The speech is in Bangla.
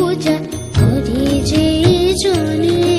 পূজা করে যে জনে।